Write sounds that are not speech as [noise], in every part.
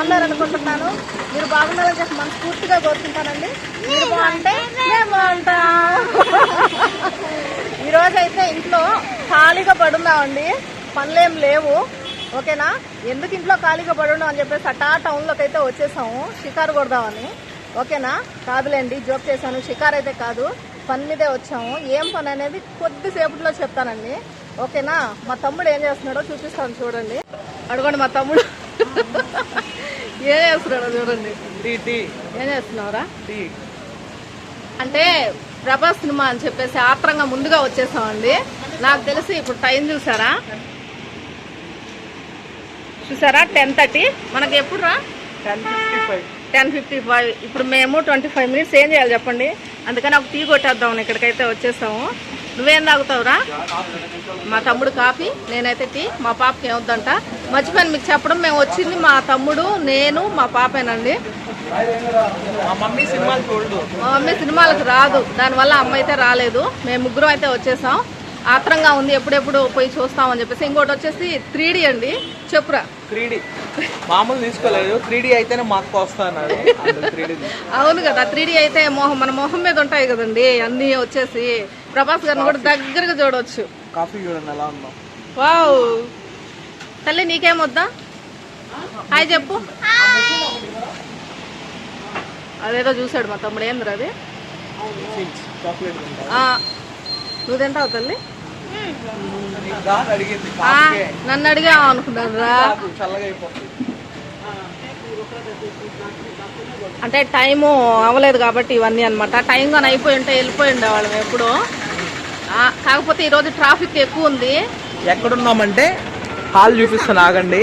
బాగున్నారు అనుకుంటున్నాను మీరు బాగున్నారని చెప్పి మనస్ఫూర్తిగా కోరుకుంటానండి. మీరు బాగుంటే మేము బాగుంటాం. ఈరోజు అయితే ఇంట్లో ఖాళీగా పడున్నామండి. పనులేం లేవు. ఓకేనా? ఎందుకు ఇంట్లో ఖాళీగా పడున్నాం అని చెప్పేసి అటా టౌన్లోకి అయితే వచ్చేసాము. షికారు కొడదామని. ఓకేనా? కాదులేండి జోక్ చేశాను. షికార్ అయితే కాదు. పని మీదే వచ్చాము. ఏం పని అనేది కొద్దిసేపట్లో చెప్తానండి. ఓకేనా? మా తమ్ముడు ఏం చేస్తున్నాడో చూపిస్తాను చూడండి. అడగండి మా తమ్ముడు. ఏం చేస్తున్నాడో చూడండి. ఏం చేస్తున్నావురా? అంటే ప్రభాస్ సినిమా అని చెప్పేసి ఆత్రంగా ముందుగా వచ్చేసామండి. నాకు తెలిసి ఇప్పుడు టైం చూసారా? చూసారా? Ten thirty. మనకి ఎప్పుడు రా ten fifty five. Ten fifty five. ఇప్పుడు మేము ట్వంటీ ఫైవ్ మినిట్స్ ఏం చేయాలి చెప్పండి? అందుకని ఒక టీ కొట్టేద్దాం ఇక్కడికైతే వచ్చేసాము. నువ్వేం తాగుతావురా? మా తమ్ముడు కాఫీ నేనైతే టీ మా పాపకి ఏమొద్దంట మర్చిపోయాను మీకు చెప్పడం మేము వచ్చింది మా తమ్ముడు నేను మా పాపేనండి. మా మమ్మీ సినిమాలకు రాదు. దానివల్ల అమ్మ అయితే రాలేదు. మేము ముగ్గురం అయితే వచ్చేసాం. ఆత్రంగా ఉంది ఎప్పుడెప్పుడు పోయి చూస్తామని చెప్పేసి. ఇంకోటి వచ్చేసి త్రీ అండి. చెప్పురా. త్రీ మామూలు తీసుకోలేదు. త్రీ అయితేనే మా అక్క వస్తా అన్నాడు. త్రీ అవును కదా త్రీ అయితే మొహం మన మొహం మీద ఉంటాయి కదండి అన్నీ వచ్చేసి. ప్రభాస్ గారిని కూడా దగ్గరగా చూడవచ్చు కాఫీ చూడండి ఎలా ఉందో. వావ్. తల్లి నీకేం వద్దా? హాయ్ చెప్పు. అదేదో చూసాడు మా తమ్ముడు ఏంద్ర అది? నువ్వు తింటావు తల్లి? నన్ను అడిగావు అనుకున్నాను రా అంటే టైము అవ్వలేదు కాబట్టి ఇవన్నీ అనమాట టైం కానీ అయిపోయి ఉంటే వెళ్ళిపోయి ఉండేవాళ్ళం ఎప్పుడో. కాకపోతే ఈరోజు ట్రాఫిక్ ఎక్కువ ఉంది. ఎక్కడున్నామంటే హాల్ చూపిస్తాను ఆగండి.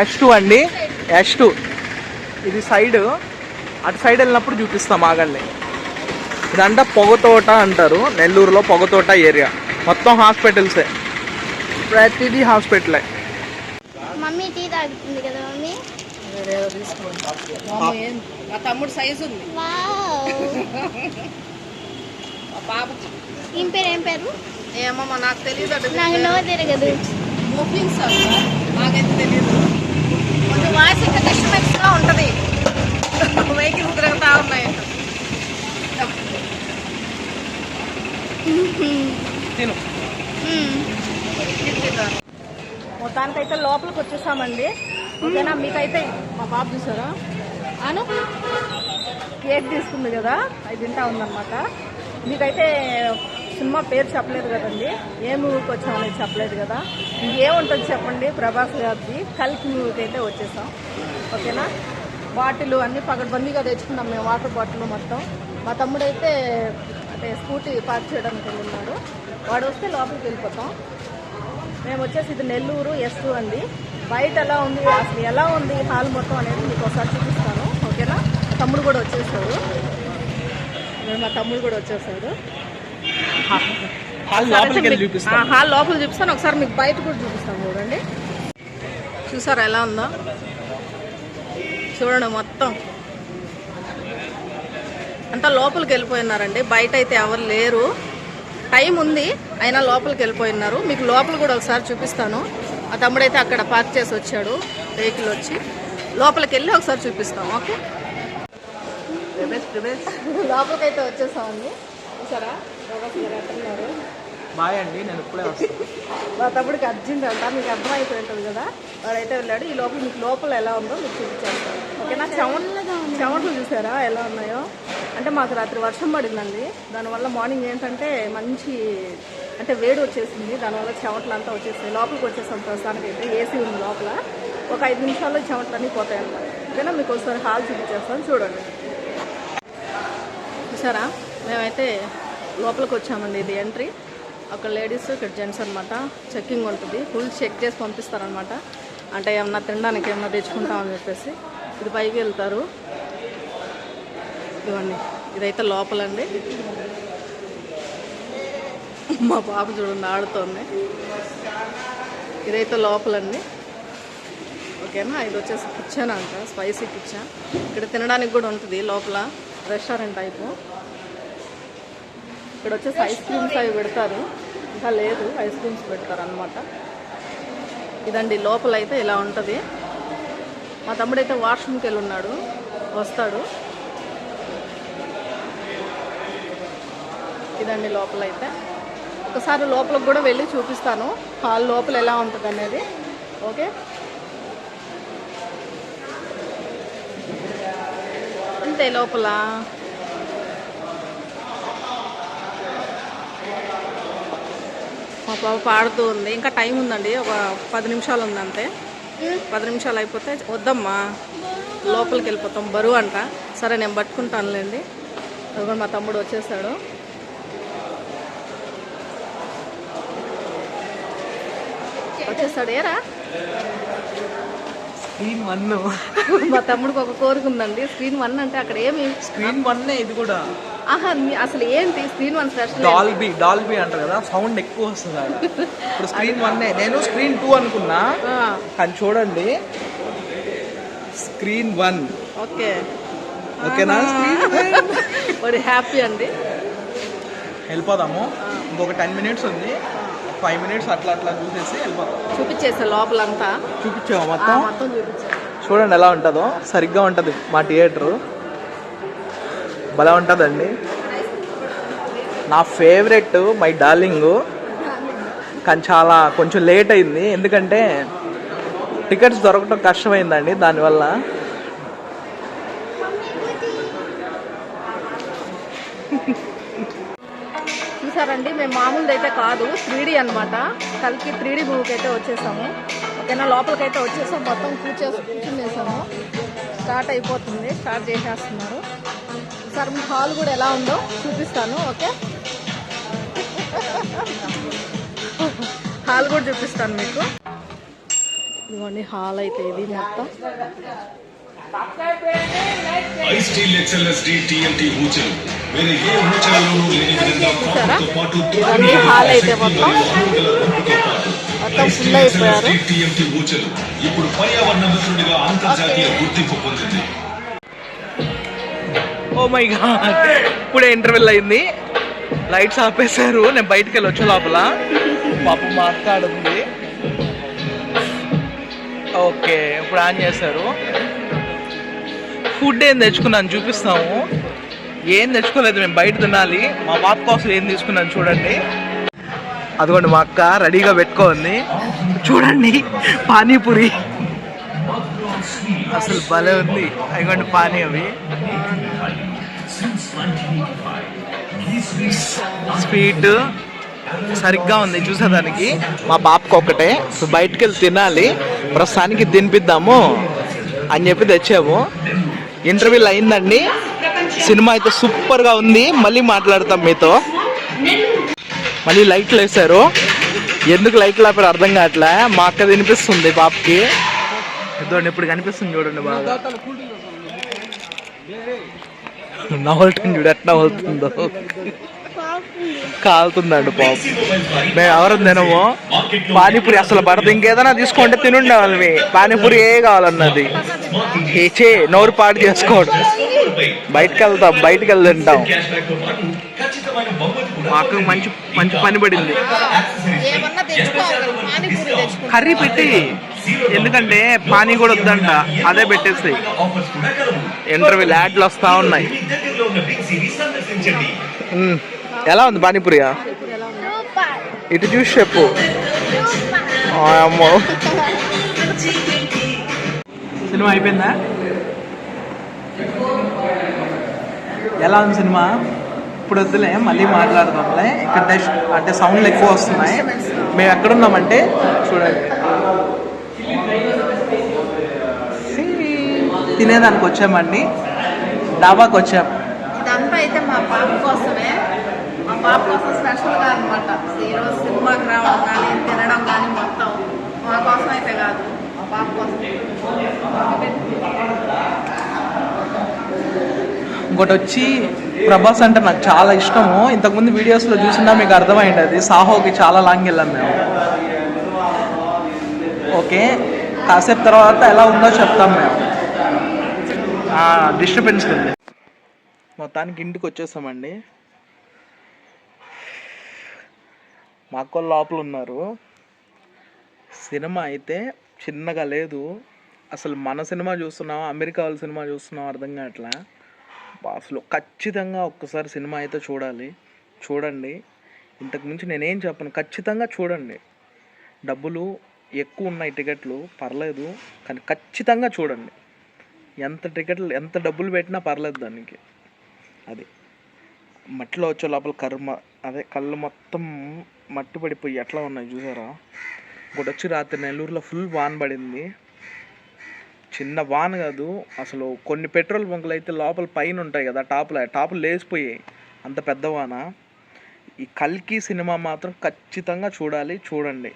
ఎస్ టూ అండి. ఎస్ టూ ఇది సైడ్. అటు సైడ్ వెళ్ళినప్పుడు చూపిస్తాం ఆగండి. ఇదంట పొగతోట అంటారు. నెల్లూరులో పొగతోట ఏరియా. మొత్తం హాస్పిటల్సే. ప్రతిదీ హాస్పిటలే. మమ్మీ టీ తాగుతుంది కదా మమ్మీ? మా తమ్ముడు సైజు ఉంది. మా పాప ఏం పేరు ఏం పేరు? ఏమమ్మా నాకు తెలియదు నాకు నో తిరగదు. సార్ నాకైతే తెలియదు కొంచెం వాయిస్ ఇంకా డిస్టర్బెన్స్గా ఉంటది. వెహికల్స్ తిరుగుతా ఉన్నాయి. తిను. మొత్తానికైతే లోపలికి వచ్చేసామండి. ఓకేనా? మీకైతే మా పాప చూసారా? అను. కేక్ తీసుకుంది కదా అది తింటా ఉందన్నమాట. మీకైతే సినిమా పేరు చెప్పలేదు కదండి. ఏ మూవీకి వచ్చామని చెప్పలేదు కదా. ఇంకేముంటుంది చెప్పండి ప్రభాస్ గారిది. కల్కి మూవీకి అయితే వచ్చేసాం. ఓకేనా? బాటిల్ అన్నీ పగడబందీగా తెచ్చుకున్నాం మేము వాటర్ బాటిల్ మొత్తం. మా తమ్ముడు అయితే అంటే స్కూటీ పార్క్ చేయడానికి వెళ్ళినాడు. వాడు వస్తే లోపలికి వెళ్ళిపోతాం. మేము వచ్చేసి ఇది నెల్లూరు ఎస్ టూ అండి. బయట ఎలా ఉంది అసలు ఎలా ఉంది హాల్ మొత్తం అనేది మీకు ఒకసారి చూపిస్తాను. ఓకేనా? తమ్ముడు కూడా వచ్చేసాడు. మా తమ్ముడు కూడా వచ్చేసాడు. హాల్ లోపల చూపిస్తాను. ఒకసారి మీకు బయట కూడా చూపిస్తాను చూడండి. చూసారా ఎలా ఉందో? చూడండి మొత్తం. అంతా లోపలికి వెళ్ళిపోయినారండి. బయట అయితే ఎవరు లేరు. టైం ఉంది. అయినా లోపలికి వెళ్ళిపోయినారు. మీకు లోపల కూడా ఒకసారి చూపిస్తాను. ఆ తమ్ముడైతే అక్కడ పార్క్ చేసి వచ్చాడు. వెహికల్ వచ్చి. లోపలికి వెళ్ళి ఒకసారి చూపిస్తాం. ఓకే? లోపలికి అయితే వచ్చేసామండి. చూసారా? ఎక్కడున్నారు బాయ్ అండి నేను ఇప్పుడే వస్తాను మా తమ్ముడికి అర్జెంట్ అంట మీకు అర్థమైపోయి ఉంటుంది కదా. వాడైతే వెళ్ళాడు ఈ లోపల మీకు లోపల ఎలా ఉందో మీకు చూపించేస్తాను. ఓకేనా? చెమట చెమటలు చూసారా ఎలా ఉన్నాయో? అంటే మాకు రాత్రి వర్షం పడిందండి. దానివల్ల మార్నింగ్ ఏంటంటే మంచి అంటే వేడి వచ్చేసింది. దానివల్ల చెమటలు అంతా వచ్చేసాయి. లోపలికి వచ్చేసాం ప్రస్తుతానికి అయితే. ఏసీ ఉంది లోపల. ఒక ఐదు నిమిషాల్లో చెమటలు అన్నీ పోతాయి అన్నమాట ఓకేనా? మీకు ఒకసారి హాల్ చూపించేస్తాను. చూడండి. చూసారా? మేమైతే లోపలికి వచ్చామండి ఇది ఎంట్రీ. అక్కడ లేడీస్ ఇక్కడ జెంట్స్ అనమాట చెక్కింగ్ ఉంటుంది. ఫుల్ చెక్ చేసి పంపిస్తారనమాట అంటే ఏమన్నా తినడానికి ఏమన్నా తెచ్చుకుంటామని చెప్పేసి. ఇది పైకి వెళ్తారు. ఇదిగోండి. ఇదైతే లోపలండి. మా పాప చూడండి ఆడుతోంది. ఇదైతే లోపలండి. ఓకేనా? ఇది వచ్చేసి కిచెన్ అంట. స్పైసీ కిచెన్ ఇక్కడ తినడానికి కూడా ఉంటుంది లోపల. Restaurant type. ఇక్కడ వచ్చేసి ఐస్ క్రీమ్స్ అవి పెడతారు. ఇంకా లేదు ఐస్ క్రీమ్స్ పెడతారు అనమాట ఇదండి లోపల అయితే ఇలా ఉంటుంది. మా తమ్ముడైతే వాష్రూమ్కి వెళ్ళి ఉన్నాడు వస్తాడు. ఇదండి లోపల అయితే ఒకసారి లోపలికి కూడా వెళ్ళి చూపిస్తాను హాల్ లోపల ఎలా ఉంటుంది అనేది ఓకే? అంతే లోపల. మా పాప పాడుతూ ఉంది. ఇంకా టైం ఉందండి. ఒక పది నిమిషాలు ఉంది అంతే. పది నిమిషాలు అయిపోతే వద్దమ్మా. లోపలికి వెళ్ళిపోతాం. బరువు అంట. సరే నేను పట్టుకుంటానులేండి. అది కూడా మా తమ్ముడు వచ్చేసాడు. వచ్చేసాడు. ఏరా? స్క్రీన్ వన్ మా తమ్ముడికి ఒక కోరిక ఉందండి. స్క్రీన్ వన్ అంటే అక్కడ ఏమి? స్క్రీన్ వన్ ఇది కూడా. ఆహా అసలు ఏంటి? Screen one special Dolby Dolby అంటారు కదా సౌండ్ ఎక్కువ వస్తుంది. ఇప్పుడు స్క్రీన్ వన్ నేను స్క్రీన్ టూ అనుకున్నా. కానీ చూడండి. Screen one okay. ఓకేనా? హ్యాపీ అండి. వెళ్ళిపోదాము. ఇంకొక టెన్ మినిట్స్ ఉంది. ఫైవ్ మినిట్స్ అట్లా అట్లా చూసేసి వెళ్ళిపోతాం చూపించేసా లోపలంతా. చూపించాము మొత్తం. మొత్తం చూడండి ఎలా ఉంటుందో. సరిగ్గా ఉంటుంది మా థియేటరు. భలే ఉంటుందండి. నా ఫేవరెట్ మై డార్లింగ్. కానీ చాలా కొంచెం లేట్ అయింది. ఎందుకంటే టికెట్స్ దొరకటం కష్టమైందండి దానివల్ల. [laughs] చూసారండి మేము మామూలుది అయితే కాదు. త్రీ అనమాట కలిపి త్రీడీ మూవీకి అయితే వచ్చేసాము. ఓకేనా? లోపలికి అయితే వచ్చేసాం మొత్తం కూర్చేసి కూర్చునేసాము. స్టార్ట్ అయిపోతుంది. స్టార్ట్ చేసేస్తున్నారు. సార్ మీ హాల్ కూడా ఎలా ఉందో చూపిస్తాను. ఓకే? హాల్ కూడా చూపిస్తాను మీకు. ఇదిగోండి హాల్ అయితే ఇది మొత్తం. ఐ స్టీల్ ఎక్స్ఎల్ఎస్డి టీఎంటీ ఊచలు వేరే ఏ ఊచలలోనూ లేని విధంగా చూసారా? కాపుతో పాటు ఇవన్నీ హాల్ అయితే మొత్తం మొత్తం ఫుల్ అయిపోయారు. టీఎంటీ ఊచలు ఇప్పుడు పర్యావరణ మిత్రుడిగా అంతర్జాతీయ గుర్తింపు పొందింది. ఓ మై గాడ్ ఇప్పుడే ఇంటర్వెల్ అయింది. లైట్స్ ఆపేశారు. నేను బయటికి వెళ్ళి వచ్చే లోపల. పాప మాట్లాడుంది ఓకే ఇప్పుడు ఆన్ చేశారు. ఫుడ్ ఏం తెచ్చుకున్నాను చూపిస్తాము. ఏం తెచ్చుకోలేదు మేము బయట తినాలి. మా పాప కోసం ఏం తీసుకున్నాను చూడండి. అదిగోండి మా అక్క రెడీగా పెట్టుకోండి చూడండి పానీపూరి. అసలు భలే ఉంది. అదిగోండి పానీ అవి. స్వీట్. సరిగ్గా ఉంది చూసేదానికి. మా పాపకు ఒక్కటే సో బయటికి వెళ్ళి తినాలి. ప్రస్తుతానికి తినిపిద్దాము అని చెప్పి తెచ్చాము. ఇంటర్వ్యూలు అయిందండి. సినిమా అయితే సూపర్గా ఉంది. మళ్ళీ మాట్లాడతాం మీతో. మళ్ళీ లైట్లు వేశారు. ఎందుకు లైట్లు ఆపారు అర్థం కావట్లే. మా అక్క వినిపిస్తుంది పాపకి ఇదిగోండి ఇప్పుడు కనిపిస్తుంది చూడండి బాగా నవ్వుతుంది చూడు ఎట్లా అవుతుందో కాలుతుందండి పాప. మేము ఎవరు తినము పానీపూరి అసలు పడదు. ఇంకేదైనా తీసుకుంటే తినుండే వాళ్ళవి. పానీపూరి ఏ కావాలన్నది. చే నోరు పాడు చేసుకోడు. బయటకు వెళ్తాం బయటకు వెళ్ళి తింటాం. మా అక్కకు మంచి మంచి పని పడింది. కర్రీ పెట్టి. ఎందుకంటే పానీ కూడా వద్దంట. అదే పెట్టేస్తాయి ఇంటర్వ్యూ యాడ్లు వస్తా ఉన్నాయి. ఎలా ఉంది పానీపూరియా? ఇటు చూసి చెప్పు. ఆ, అమ్మో. సినిమా అయిపోయిందా? ఎలా ఉంది సినిమా? ఇప్పుడు వద్దులే మళ్ళీ మాట్లాడదాంలే. ఇక్కడ అంటే సౌండ్లు ఎక్కువ వస్తున్నాయి. మేము ఎక్కడున్నామంటే చూడండి. తినేదానికి వచ్చామండి. డాబాకి వచ్చాం. ఇదంతా అయితే మా పాప కోసమే పాప కోసం స్పెషల్గా అనమాట ఈరోజు సినిమాకి రావడం కానీ తినడం కానీ మొత్తం మా కోసం అయితే కాదు మా పాప కోసం. ఇంకోటి వచ్చి ప్రభాస్ అంటే నాకు చాలా ఇష్టము. ఇంతకుముందు వీడియోస్లో చూసినా మీకు అర్థమైంది అది. సాహోకి చాలా లాంగ్ వెళ్ళాం మేము. ఓకే కాసేపు తర్వాత ఎలా ఉందో చెప్తాం మేము. డిస్టర్బెన్స్ ఉంది. మొత్తానికి ఇంటికి వచ్చేసామండి. మా అక్క లోపల ఉన్నారు సినిమా అయితే చిన్నగా లేదు. అసలు మన సినిమా చూస్తున్నాం అమెరికా వాళ్ళ సినిమా చూస్తున్నాం అర్థం కావట్లా? అసలు ఖచ్చితంగా ఒక్కసారి సినిమా అయితే చూడాలి. చూడండి. ఇంతకుమించి నేనేం చెప్పను ఖచ్చితంగా చూడండి. డబ్బులు ఎక్కువ ఉన్నాయి టికెట్లు పర్లేదు కానీ ఖచ్చితంగా చూడండి. ఎంత టికెట్లు ఎంత డబ్బులు పెట్టినా పర్లేదు దానికి. అది. మట్టిలో వచ్చే లోపల కర్మ అదే కళ్ళు మొత్తం మట్టి పడిపోయి ఎట్లా ఉన్నాయి చూసారా? ఒకటి వచ్చి రాత్రి నెల్లూరులో ఫుల్ వాన్ పడింది. చిన్న వాన్ కాదు అసలు కొన్ని పెట్రోల్ బంకులు అయితే లోపల పైన ఉంటాయి కదా టాప్లో టాపులు లేచిపోయాయి అంత పెద్ద వాన. ఈ కల్కి సినిమా మాత్రం ఖచ్చితంగా చూడాలి చూడండి.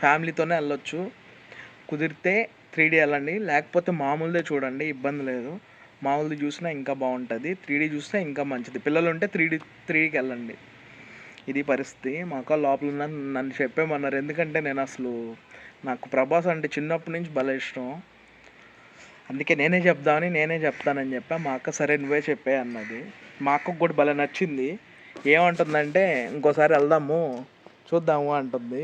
ఫ్యామిలీతోనే వెళ్ళొచ్చు. కుదిరితే త్రీ డీ వెళ్ళండి లేకపోతే మామూలుదే చూడండి ఇబ్బంది లేదు. మామూలుది చూసినా ఇంకా బాగుంటుంది. త్రీ డీ చూస్తే ఇంకా మంచిది. పిల్లలు ఉంటే త్రీ డీ త్రీకి వెళ్ళండి. ఇది పరిస్థితి. మా అక్క లోపల ఉన్న నన్ను చెప్పేమన్నారు. ఎందుకంటే నేను అసలు నాకు ప్రభాస్ అంటే చిన్నప్పటి నుంచి భలే ఇష్టం. అందుకే నేనే చెప్దామని నేనే చెప్తానని చెప్పా మా అక్క సరే నువ్వే చెప్పే అన్నది. మా అక్కకు కూడా భలే నచ్చింది. ఏమంటుందంటే ఇంకోసారి వెళ్దాము చూద్దాము అంటుంది.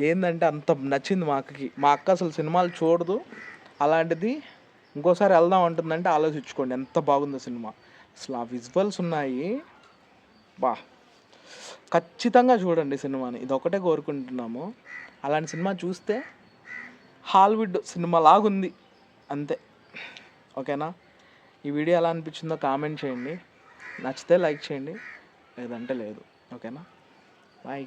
ఏంటంటే అంత నచ్చింది మా అక్కకి. మా అక్క అసలు సినిమాలు చూడదు. అలాంటిది ఇంకోసారి వెళ్దాం అంటుందంటే ఆలోచించుకోండి ఎంత బాగుందో సినిమా. అసలు ఆ విజువల్స్ ఉన్నాయి. బా. ఖచ్చితంగా చూడండి సినిమాని. ఇది ఒకటే కోరుకుంటున్నాము. అలాంటి సినిమా చూస్తే హాలీవుడ్ సినిమా లాగుంది. అంతే. ఓకేనా? ఈ వీడియో ఎలా అనిపించిందో కామెంట్ చేయండి. నచ్చితే లైక్ చేయండి. లేదంటే లేదు. ఓకేనా? బాయ్.